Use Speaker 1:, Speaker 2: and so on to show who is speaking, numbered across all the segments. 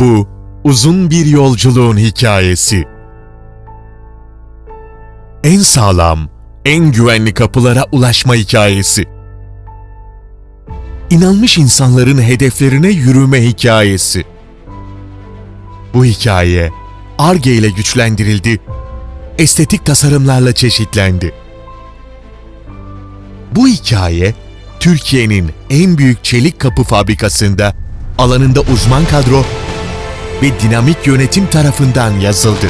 Speaker 1: Bu uzun bir yolculuğun hikayesi. En sağlam, en güvenli kapılara ulaşma hikayesi. İnanmış insanların hedeflerine yürüme hikayesi. Bu hikaye ARGE ile güçlendirildi, estetik tasarımlarla çeşitlendi. Bu hikaye Türkiye'nin en büyük çelik kapı fabrikasında alanında uzman kadro ve dinamik yönetim tarafından yazıldı.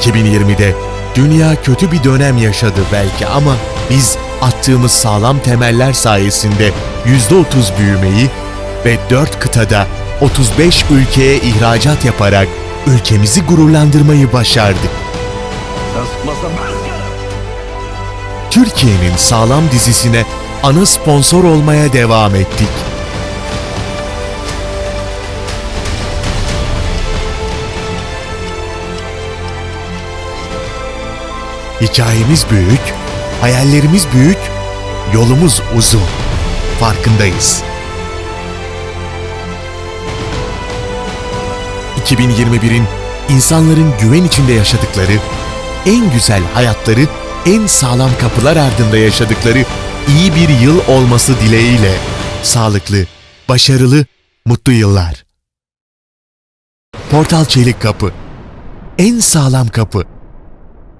Speaker 1: 2020'de dünya kötü bir dönem yaşadı belki ama biz attığımız sağlam temeller sayesinde %30 büyümeyi ve 4 kıtada 35 ülkeye ihracat yaparak ülkemizi gururlandırmayı başardık. Türkiye'nin sağlam dizisine ana sponsor olmaya devam ettik. Hikayemiz büyük, hayallerimiz büyük, yolumuz uzun. Farkındayız. 2021'in insanların güven içinde yaşadıkları, en güzel hayatları, en sağlam kapılar ardında yaşadıkları iyi bir yıl olması dileğiyle sağlıklı, başarılı, mutlu yıllar. Portal Çelik Kapı En sağlam kapı